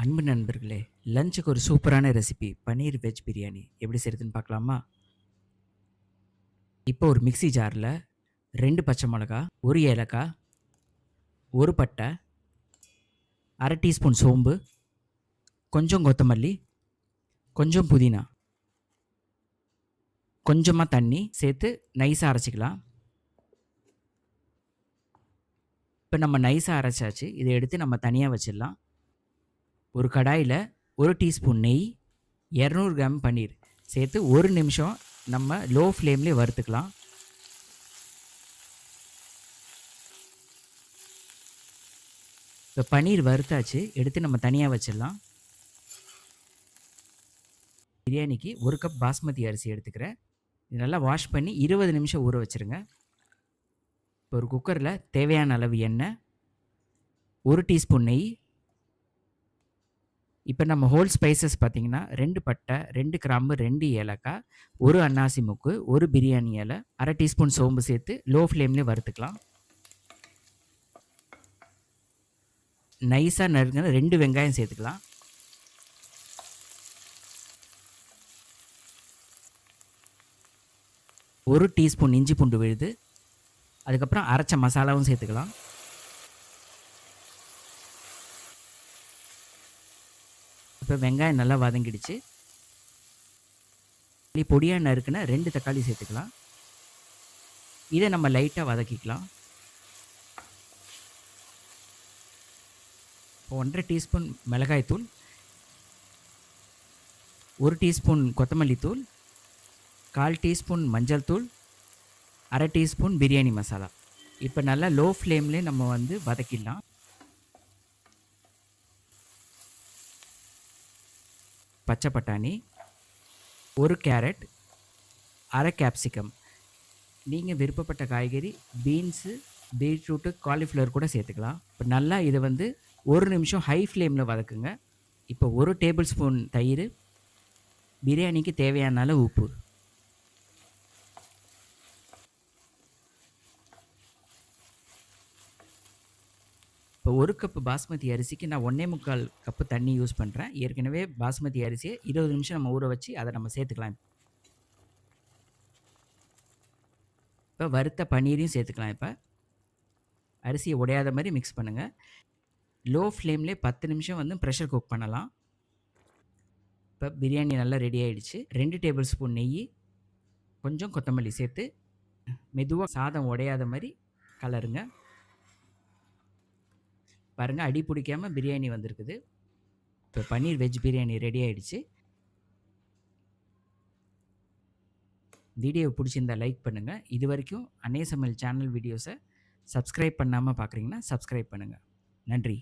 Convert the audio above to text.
அன்பு நண்பர்களே லஞ்சுக்கு ஒரு சூப்பரான ரெசிபி பன்னீர் வெஜ் பிரியாணி. எப்படி செய்கிறதுன்னு பார்க்கலாமா? இப்போ ஒரு மிக்சி ஜாரில் ரெண்டு பச்சை மிளகா ஒரு ஏலக்காய் ஒரு பட்டை அரை டீஸ்பூன் சோம்பு கொஞ்சம் கொத்தமல்லி கொஞ்சம் புதினா கொஞ்சமாக தண்ணி சேர்த்து நைஸாக அரைச்சிக்கலாம். இப்போ நம்ம நைஸாக அரைச்சாச்சு இதை எடுத்து நம்ம தனியாக வச்சிடலாம். ஒரு கடாயில் ஒரு டீஸ்பூன் நெய் இரநூறு கிராம் பன்னீர் சேர்த்து ஒரு நிமிஷம் நம்ம லோ ஃப்ளேம்லேயே வறுத்துக்கலாம். இப்போ பன்னீர் வறுத்தாச்சு எடுத்து நம்ம தனியாக வச்சிடலாம். பிரியாணிக்கு ஒரு கப் பாஸ்மதி அரிசி எடுத்துக்கிறேன். இது நல்லா வாஷ் பண்ணி இருபது நிமிஷம் ஊற வச்சுருங்க. இப்போ ஒரு குக்கரில் தேவையான அளவு எண்ணெய் ஒரு டீஸ்பூன் நெய் இப்போ நம்ம ஹோல் ஸ்பைசஸ் பார்த்தீங்கன்னா ரெண்டு பட்டை ரெண்டு கிராம்பு ரெண்டு ஏலக்காய் ஒரு அன்னாசி முக்கு ஒரு பிரியாணி இலை அரை டீஸ்பூன் சோம்பு சேர்த்து லோ ஃப்ளேம்லேயே வறுத்துக்கலாம். நைஸாக நறுங்கின ரெண்டு வெங்காயம் சேர்த்துக்கலாம். ஒரு டீஸ்பூன் இஞ்சி பூண்டு விழுது அதுக்கப்புறம் அரைச்ச மசாலாவும் சேர்த்துக்கலாம். இப்போ வெங்காயம் நல்லா வதங்கிடுச்சு. பொடியாக நறுக்குன்னா ரெண்டு தக்காளி சேர்த்துக்கலாம். இதை நம்ம லைட்டாக வதக்கிக்கலாம். ஒன்றரை டீஸ்பூன் மிளகாய்த்தூள் ஒரு டீஸ்பூன் கொத்தமல்லி தூள் கால் டீஸ்பூன் மஞ்சள் தூள் அரை டீஸ்பூன் பிரியாணி மசாலா. இப்போ நல்லா லோ ஃப்ளேம்லேயே நம்ம வந்து வதக்கிடலாம். பச்சை பட்டாணி ஒரு கேரட் அரை கேப்சிகம் நீங்கள் விருப்பப்பட்ட காய்கறி பீன்ஸு பீட்ரூட்டு காலிஃப்ளவர் கூட சேர்த்துக்கலாம். இப்போ நல்லா இதை வந்து ஒரு நிமிஷம் ஹை ஃப்ளேமில் வதக்குங்க. இப்போ ஒரு டேபிள் ஸ்பூன் தயிர் பிரியாணிக்கு தேவையான அளவு உப்பு. இப்போ ஒரு கப்பு பாஸ்மதி அரிசிக்கு நான் ஒன்றே முக்கால் கப்பு தண்ணி யூஸ் பண்ணுறேன் ஏற்கனவே பாஸ்மதி அரிசியை இருபது நிமிஷம் நம்ம ஊற வச்சு அதை நம்ம சேர்த்துக்கலாம். இப்போ வறுத்த பன்னீரையும் சேர்த்துக்கலாம் இப்போ. அரிசியை உடையாத மாதிரி மிக்ஸ் பண்ணுங்கள் லோ ஃப்ளேம்லேயே பத்து நிமிஷம் வந்து ப்ரெஷர் குக் பண்ணலாம். இப்போ பிரியாணி நல்லா ரெடி ஆகிடுச்சு ரெண்டு டேபிள் ஸ்பூன் நெய் கொஞ்சம் கொத்தமல்லி சேர்த்து மெதுவாக சாதம் உடையாத மாதிரி கலருங்க பாருங்கள் அடி பிடிக்காமல் பிரியாணி வந்திருக்குது. இப்போ பன்னீர் வெஜ் பிரியாணி ரெடி ஆகிடுச்சு வீடியோ பிடிச்சிருந்தா லைக் பண்ணுங்கள் இது வரைக்கும் அன்னே சமையல் சேனல் வீடியோஸை சப்ஸ்கிரைப் பண்ணாமல் பார்க்குறீங்கன்னா சப்ஸ்கிரைப் பண்ணுங்கள் நன்றி.